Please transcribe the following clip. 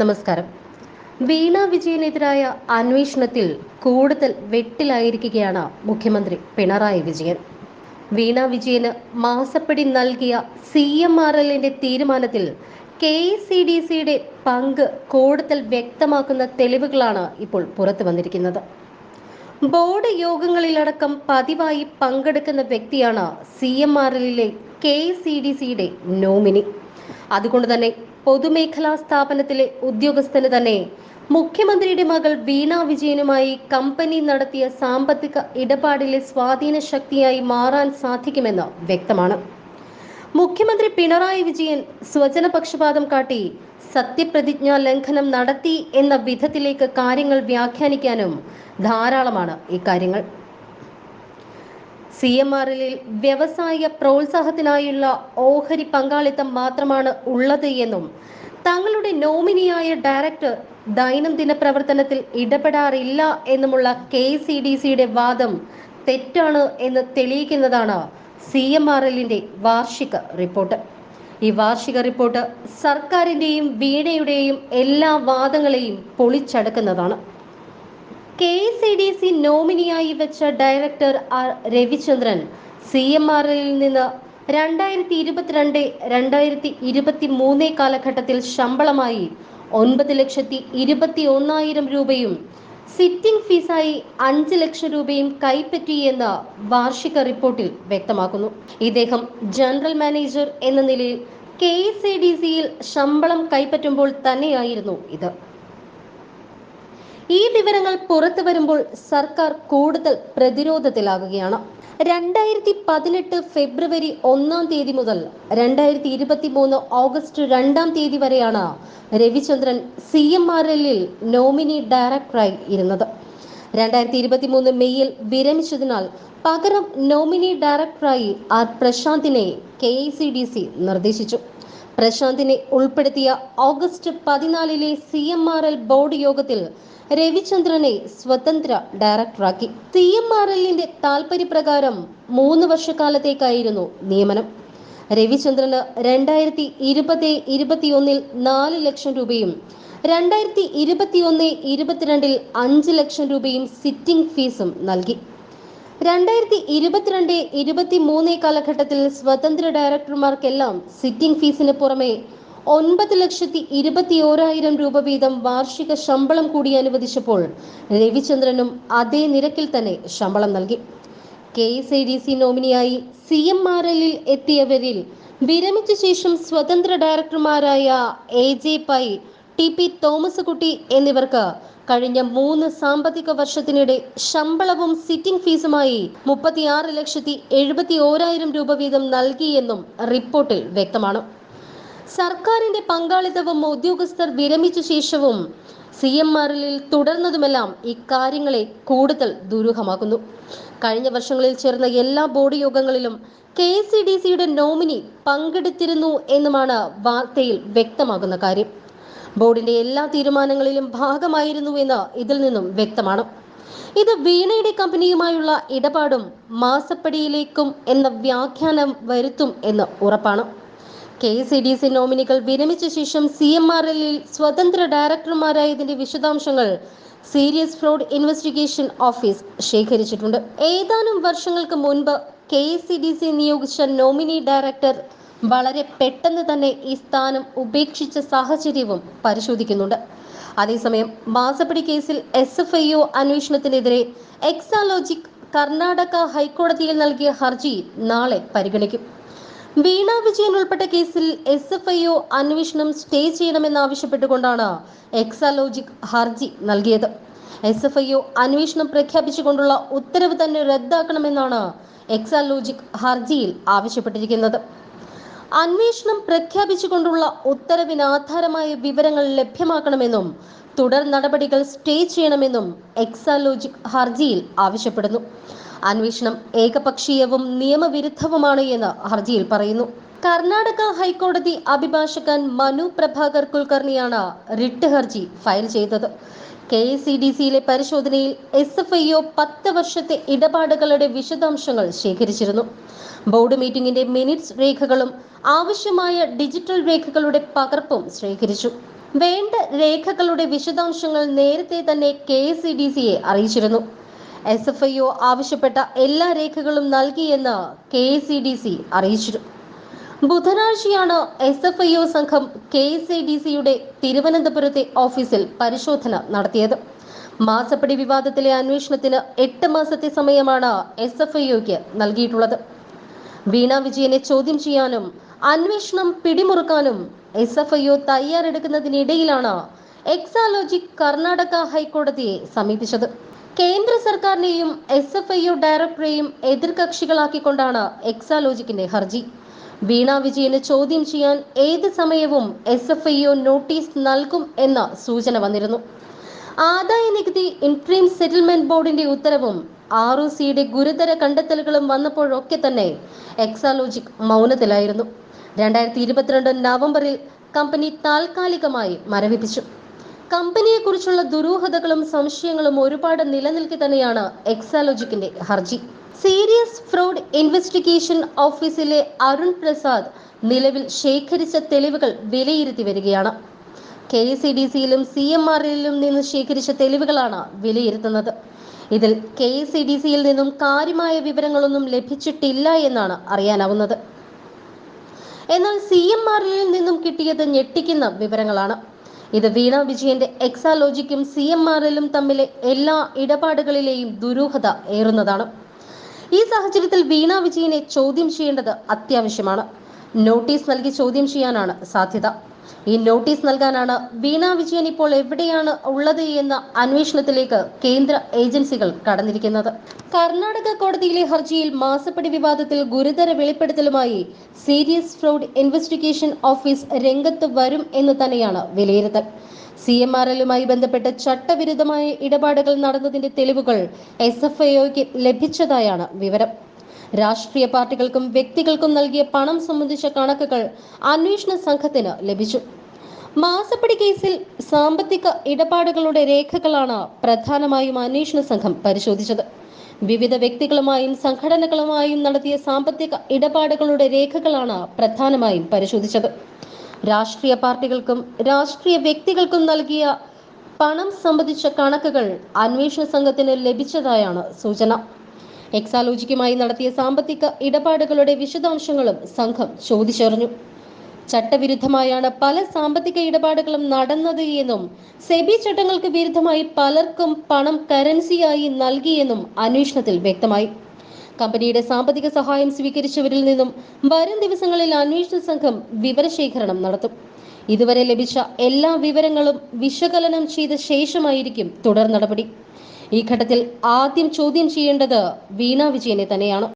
നമസ്കാരം. വീണ വിജയനെതിരായ അന്വേഷണത്തിൽ കൂടുതൽ വെട്ടിലായിരിക്കുകയാണ് മുഖ്യമന്ത്രി പിണറായി വിജയൻ. വീണ വിജയന് മാസപ്പടി നൽകിയ സി എം ആർ എല്ലിന്റെ തീരുമാനത്തിൽ കെ സി ഡി സിയുടെ പങ്ക് കൂടുതൽ വ്യക്തമാക്കുന്ന തെളിവുകളാണ് ഇപ്പോൾ പുറത്തു വന്നിരിക്കുന്നത്. ബോർഡ് യോഗങ്ങളിലടക്കം പതിവായി പങ്കെടുക്കുന്ന വ്യക്തിയാണ് സി എം ആർ എല്ലിലെ കെ സി ഡി സിയുടെ നോമിനി. അതുകൊണ്ട് തന്നെ പൊതുമേഖലാ സ്ഥാപനത്തിലെ ഉദ്യോഗസ്ഥന് തന്നെ. മുഖ്യമന്ത്രിയുടെ മകൾ വീണ വിജയനുമായി കമ്പനി നടത്തിയ സാമ്പത്തിക ഇടപാടിലെ സ്വാധീന ശക്തിയായി മാറാൻ സാധിക്കുമെന്ന് വ്യക്തമാണ്. മുഖ്യമന്ത്രി പിണറായി വിജയൻ സ്വജനപക്ഷപാതം കാട്ടി സത്യപ്രതിജ്ഞാ ലംഘനം നടത്തി എന്ന വിധത്തിലേക്ക് കാര്യങ്ങൾ വ്യാഖ്യാനിക്കാനും ധാരാളമാണ് ഇക്കാര്യങ്ങൾ സി എം ആറിലിൽ വ്യവസായ പ്രോത്സാഹത്തിനായുള്ള ഓഹരി പങ്കാളിത്തം മാത്രമാണ് ഉള്ളത് എന്നും തങ്ങളുടെ നോമിനിയായ ഡയറക്ടർ ദൈനംദിന പ്രവർത്തനത്തിൽ ഇടപെടാറില്ല എന്നുമുള്ള കെ സി ഡി സിയുടെ വാദം തെറ്റാണ് എന്ന് തെളിയിക്കുന്നതാണ് സി എം ആർ എല്ലിന്റെ വാർഷിക റിപ്പോർട്ട്. ഈ വാർഷിക റിപ്പോർട്ട് സർക്കാരിന്റെയും വീണയുടെയും എല്ലാ വാദങ്ങളെയും പൊളിച്ചടക്കുന്നതാണ്. കെ സി ഡി സി നോമിനിയായി വെച്ച director R Ravichandran C M R L നിന്ന് രണ്ടായിരത്തി ഇരുപത്തിരണ്ട് രണ്ടായിരത്തി ഇരുപത്തി മൂന്ന് കാലഘട്ടത്തിൽ ശമ്പളമായി ഒൻപത് ലക്ഷത്തി ഇരുപത്തി ഒന്നായിരം രൂപയും സിറ്റിംഗ് ഫീസായി അഞ്ച് ലക്ഷം രൂപയും കൈപ്പറ്റിയെന്ന് വാർഷിക റിപ്പോർട്ടിൽ വ്യക്തമാക്കുന്നു. ഇദ്ദേഹം ജനറൽ മാനേജർ എന്ന നിലയിൽ കെ സി ഡി സിയിൽ ശമ്പളം കൈപ്പറ്റുമ്പോൾ തന്നെയായിരുന്നു ഇത്. ഈ വിവരങ്ങൾ പുറത്തു വരുമ്പോൾ സർക്കാർ കൂടുതൽ പ്രതിരോധത്തിലാകുകയാണ്. രണ്ടായിരത്തി പതിനെട്ട് ഫെബ്രുവരി ഒന്നാം തീയതി മുതൽ രണ്ടായിരത്തി ഇരുപത്തി മൂന്ന് ഓഗസ്റ്റ് രണ്ടാം തീയതി വരെയാണ് രവിചന്ദ്രൻ സി എം ആർ എല്ലിൽ നോമിനി ഡയറക്ടറായി ഇരുന്നത്. രണ്ടായിരത്തി ഇരുപത്തി മൂന്ന് മെയ്യിൽ വിരമിച്ചതിനാൽ പകരം നോമിനി ഡയറക്ടറായി R പ്രശാന്തിനെ K I C D C നിർദ്ദേശിച്ചു. പ്രശാന്തിനെ ഉൾപ്പെടുത്തിയ ഓഗസ്റ്റ് പതിനാലിലെ C M R L board യോഗത്തിൽ രവിചന്ദ്രനെ സ്വതന്ത്ര ഡയറക്ടറാക്കി. സി എം ആർ എല്ലിന്റെ താൽപര്യപ്രകാരം മൂന്ന് വർഷക്കാലത്തേക്കായിരുന്നു നിയമനം. രവിചന്ദ്രന് രണ്ടായിരത്തി ഇരുപത് ഇരുപത്തിയൊന്നിൽ നാല് ലക്ഷം രൂപയും രണ്ടായിരത്തി ഇരുപത്തിയൊന്ന് ഇരുപത്തിരണ്ടിൽ അഞ്ച് ലക്ഷം രൂപയും സിറ്റിംഗ് ഫീസും നൽകി. രണ്ടായിരത്തി ഇരുപത്തിരണ്ട് ഇരുപത്തി മൂന്ന് കാലഘട്ടത്തിൽ സ്വതന്ത്ര ഡയറക്ടർമാർക്കെല്ലാം സിറ്റിംഗ് ഫീസിന് പുറമെ ഒൻപത് ലക്ഷത്തി ഇരുപത്തി ഓരായിരം രൂപ വീതം വാർഷിക ശമ്പളം കൂടി അനുവദിച്ചപ്പോൾ രവിചന്ദ്രനും അതേ നിരക്കിൽ തന്നെ ശമ്പളം നൽകി. K S I D C നോമിനിയായി C M R എല്ലിൽ എത്തിയവരിൽ വിരമിച്ച ശേഷം സ്വതന്ത്ര ഡയറക്ടർമാരായ A J Pai T P Thomas Kutty എന്നിവർക്ക് കഴിഞ്ഞ മൂന്ന് സാമ്പത്തിക വർഷത്തിനിടെ ശമ്പളവും സിറ്റിംഗ് ഫീസുമായി മുപ്പത്തിയാറ് ലക്ഷത്തി എഴുപത്തി ഓരായിരം രൂപ വീതം നൽകിയെന്നും റിപ്പോർട്ടിൽ വ്യക്തമാണ്. സർക്കാരിന്റെ പങ്കാളിത്തവും ഉദ്യോഗസ്ഥർ വിരമിച്ച ശേഷവും സി എം ആറിലിൽ തുടർന്നതുമെല്ലാം ഇക്കാര്യങ്ങളെ കൂടുതൽ ദുരൂഹമാക്കുന്നു. കഴിഞ്ഞ വർഷങ്ങളിൽ ചേർന്ന എല്ലാ ബോർഡ് യോഗങ്ങളിലും കെ സി ഡി സിയുടെ നോമിനി പങ്കെടുത്തിരുന്നു എന്നുമാണ് വാർത്തയിൽ വ്യക്തമാകുന്ന കാര്യം. ബോർഡിന്റെ എല്ലാ തീരുമാനങ്ങളിലും ഭാഗമായിരുന്നു എന്ന് ഇതിൽ നിന്നും വ്യക്തമാണ്. ഇത് വീണയുടെ കമ്പനിയുമായുള്ള ഇടപാടും മാസപ്പടിയിലേക്കും എന്ന വ്യാഖ്യാനം വരുത്തും എന്ന് ഉറപ്പാണ്. കെ സി ഡി സി നോമിനികൾ വിരമിച്ച ശേഷം സി എം ആർ എല്ലിൽ സ്വതന്ത്ര ഡയറക്ടർമാരായതിന്റെ വിശദാംശങ്ങൾ സീരിയസ് ഫ്രോഡ് ഇൻവെസ്റ്റിഗേഷൻ ഓഫീസ് ശേഖരിച്ചിട്ടുണ്ട്. ഏതാനും വർഷങ്ങൾക്ക് മുൻപ് കെ സി ഡി സി നിയോഗിച്ച നോമിനി ഡയറക്ടർ വളരെ പെട്ടെന്ന് തന്നെ ഈ സ്ഥാനം ഉപേക്ഷിച്ച സാഹചര്യവും പരിശോധിക്കുന്നുണ്ട്. അതേസമയം മാസപ്പടി കേസിൽ എസ് എഫ് ഐ ഒ അന്വേഷണത്തിനെതിരെ എക്സാലോജിക് കർണാടക ഹൈക്കോടതിയിൽ നൽകിയ ഹർജി നാളെ പരിഗണിക്കും. വീണ വിജയൻ ഉൾപ്പെട്ട കേസിൽ എസ് എഫ് ഐ ഒ അന്വേഷണം സ്റ്റേ ചെയ്യണമെന്നാവശ്യപ്പെട്ടുകൊണ്ടാണ് എക്സാലോജിക് ഹർജി നൽകിയത്. എസ് എഫ് ഐ ഒ അന്വേഷണം പ്രഖ്യാപിച്ചുകൊണ്ടുള്ള ഉത്തരവ് തന്നെ റദ്ദാക്കണമെന്നാണ് എക്സാലോജിക് ഹർജിയിൽ ആവശ്യപ്പെട്ടിരിക്കുന്നത്. അന്വേഷണം പ്രഖ്യാപിച്ചുകൊണ്ടുള്ള ഉത്തരവിന് ആധാരമായ വിവരങ്ങൾ ലഭ്യമാക്കണമെന്നും തുടർ നടപടികൾ സ്റ്റേ ചെയ്യണമെന്നും എക്സാലോജിക് ഹർജിയിൽ ആവശ്യപ്പെടുന്നു. അന്വേഷണം ഏകപക്ഷീയവും നിയമവിരുദ്ധവുമാണ് എന്ന് ഹർജിയിൽ പറയുന്നു. കർണാടക ഹൈക്കോടതി അഭിഭാഷകൻ മനു പ്രഭാകർ കുൽക്കർണിയാണ് റിട്ട് ഹർജി ഫയൽ ചെയ്തത്. കെ എസ് സി ഡി സിയിലെ പരിശോധനയിൽ എസ് എഫ് ഐ ഒ പത്ത് വർഷത്തെ ഇടപാടുകളുടെ വിശദാംശങ്ങൾ ശേഖരിച്ചിരുന്നു. ബോർഡ് മീറ്റിംഗിന്റെ മിനിറ്റ്സ് രേഖകളും ആവശ്യമായ ഡിജിറ്റൽ രേഖകളുടെ പകർപ്പും ശേഖരിച്ചു. വേണ്ട രേഖകളുടെ വിശദാംശങ്ങൾ നേരത്തെ തന്നെ കെ എസ് സി ഡി സിയെ അറിയിച്ചിരുന്നു. എസ് എഫ് ഐ ഒ ആവശ്യപ്പെട്ട എല്ലാ രേഖകളും നൽകിയെന്ന് കെ സി ഡി സി അറിയിച്ചു ബുധനാഴ്ചയാണ് എസ് എഫ് ഐ ഒ സംഘം കെ എസ് ഐ ഡി സിയുടെ തിരുവനന്തപുരത്തെ ഓഫീസിൽ പരിശോധന നടത്തിയത്. മാസപ്പടി വിവാദത്തിലെ അന്വേഷണത്തിന് എട്ട് മാസത്തെ സമയമാണ് എസ് എഫ് ഐ ഒക്ക് നൽകിയിട്ടുള്ളത്. വീണ വിജയനെ ചോദ്യം ചെയ്യാനും അന്വേഷണം പിടിമുറുക്കാനും എസ് എഫ് ഐ ഒ തയ്യാറെടുക്കുന്നതിനിടയിലാണ് എക്സാലോജിക് കർണാടക ഹൈക്കോടതിയെ സമീപിച്ചത്. കേന്ദ്ര സർക്കാരിനെയും എസ് എഫ് ഐ ഡയറക്ടറെയും എതിർകക്ഷികളാക്കിക്കൊണ്ടാണ് എക്സാലോജിക്കിന്റെ ഹർജി. വീണ വിജയന് ചോദ്യം ചെയ്യാൻ ഏത് സമയവും എസ് എഫ് ഐ നോട്ടീസ് നൽകും എന്ന സൂചന വന്നിരുന്നു. ആദായ നികുതി ഇൻട്രീം സെറ്റിൽമെന്റ് ബോർഡിന്റെ ഉത്തരവും ആർ ഒ സിയുടെ ഗുരുതര കണ്ടെത്തലുകളും വന്നപ്പോഴൊക്കെ തന്നെ എക്സാലോജിക് മൗനത്തിലായിരുന്നു. രണ്ടായിരത്തി ഇരുപത്തിരണ്ട് നവംബറിൽ കമ്പനി താൽക്കാലികമായി മരവിപ്പിച്ചു. കമ്പനിയെക്കുറിച്ചുള്ള ദുരൂഹതകളും സംശയങ്ങളും ഒരുപാട് നിലനിൽക്കി തന്നെയാണ് എക്സാലോജിക്കിന്റെ ഹർജി. സീരിയസ് ഫ്രോഡ് ഇൻവെസ്റ്റിഗേഷൻ ഓഫീസിലെ അരുൺ പ്രസാദ് നിലവിൽ ശേഖരിച്ച തെളിവുകൾ വിലയിരുത്തി വരികയാണ്. കെ സി ഡി സിയിലും സി എം ആറിലും നിന്ന് ശേഖരിച്ച തെളിവുകളാണ് വിലയിരുത്തുന്നത്. ഇതിൽ കെ സി ഡി സിയിൽ നിന്നും കാര്യമായ വിവരങ്ങളൊന്നും ലഭിച്ചിട്ടില്ല എന്നാണ് അറിയാനാവുന്നത്. എന്നാൽ സി എം ആറിൽ നിന്നും കിട്ടിയത് ഞെട്ടിക്കുന്ന വിവരങ്ങളാണ്. ഇത് വീണ വിജയന്റെ എക്സാലോജിക്കും സി എം ആറിലും തമ്മിലെ എല്ലാ ഇടപാടുകളിലെയും ദുരൂഹത ഏറുന്നതാണ്. ഈ സാഹചര്യത്തിൽ വീണ വിജയനെ ചോദ്യം ചെയ്യേണ്ടത് അത്യാവശ്യമാണ്. നോട്ടീസ് നൽകി ചോദ്യം ചെയ്യാനാണ് സാധ്യത. ഈ നോട്ടീസ് നൽകാനാണ് വീണ വിജയൻ ഇപ്പോൾ എവിടെയാണ് ഉള്ളത് എന്ന അന്വേഷണത്തിലേക്ക് കേന്ദ്ര ഏജൻസികൾ കടന്നിരിക്കുന്നത്. കർണാടക കോടതിയിലെ ഹർജിയിൽ മാസപ്പടി വിവാദത്തിൽ ഗുരുതര വെളിപ്പെടുത്തലുമായി സീരിയസ് ഫ്രോഡ് ഇൻവെസ്റ്റിഗേഷൻ ഓഫീസ് രംഗത്ത് വരും എന്ന് തന്നെയാണ് വിലയിരുത്തൽ. സി എം ആർ എല്ലുമായി ബന്ധപ്പെട്ട് ചട്ടവിരുദ്ധമായ ഇടപാടുകൾ നടന്നതിന്റെ തെളിവുകൾ എസ് എഫ് ഐഒക്ക് ലഭിച്ചതായാണ് വിവരം. രാഷ്ട്രീയ പാർട്ടികൾക്കും വ്യക്തികൾക്കും നൽകിയ പണം സംബന്ധിച്ച കണക്കുകൾ അന്വേഷണ സംഘത്തിന് ലഭിച്ചു. മാസപ്പടി കേസിൽ സാമ്പത്തിക ഇടപാടുകളുടെ രേഖകളാണ് പ്രധാനമായും അന്വേഷണ സംഘം പരിശോധിച്ചത്. വിവിധ വ്യക്തികളുമായും സംഘടനകളുമായും നടത്തിയ സാമ്പത്തിക ഇടപാടുകളുടെ രേഖകളാണ് പ്രധാനമായും പരിശോധിച്ചത്. രാഷ്ട്രീയ പാർട്ടികൾക്കും രാഷ്ട്രീയ വ്യക്തികൾക്കും നൽകിയ പണം സംബന്ധിച്ച കണക്കുകൾ അന്വേഷണ സംഘത്തിന് ലഭിച്ചതായാണ് സൂചന. എക്സാലോജിക്കുമായി നടത്തിയ സാമ്പത്തിക ഇടപാടുകളുടെ വിശദാംശങ്ങളും സംഘം ചോദിച്ചറിഞ്ഞു. ചട്ടവിരുദ്ധമായാണ് പല സാമ്പത്തിക ഇടപാടുകളും നടന്നത് എന്നും സെബി ചട്ടങ്ങൾക്ക് വിരുദ്ധമായി പലർക്കും പണം കറൻസിയായി നൽകിയെന്നും അന്വേഷണത്തിൽ വ്യക്തമായി. കമ്പനിയുടെ സാമ്പത്തിക സഹായം സ്വീകരിച്ചവരിൽ നിന്നും വരും ദിവസങ്ങളിൽ അന്വേഷണ സംഘം വിവരശേഖരണം നടത്തും. ഇതുവരെ ലഭിച്ച എല്ലാ വിവരങ്ങളും വിശകലനം ചെയ്ത ശേഷമായിരിക്കും തുടർ നടപടി. ഈ ഘട്ടത്തിൽ ആദ്യം ചോദ്യം ചെയ്യേണ്ടത് വീണ വിജയനെ തന്നെയാണ്.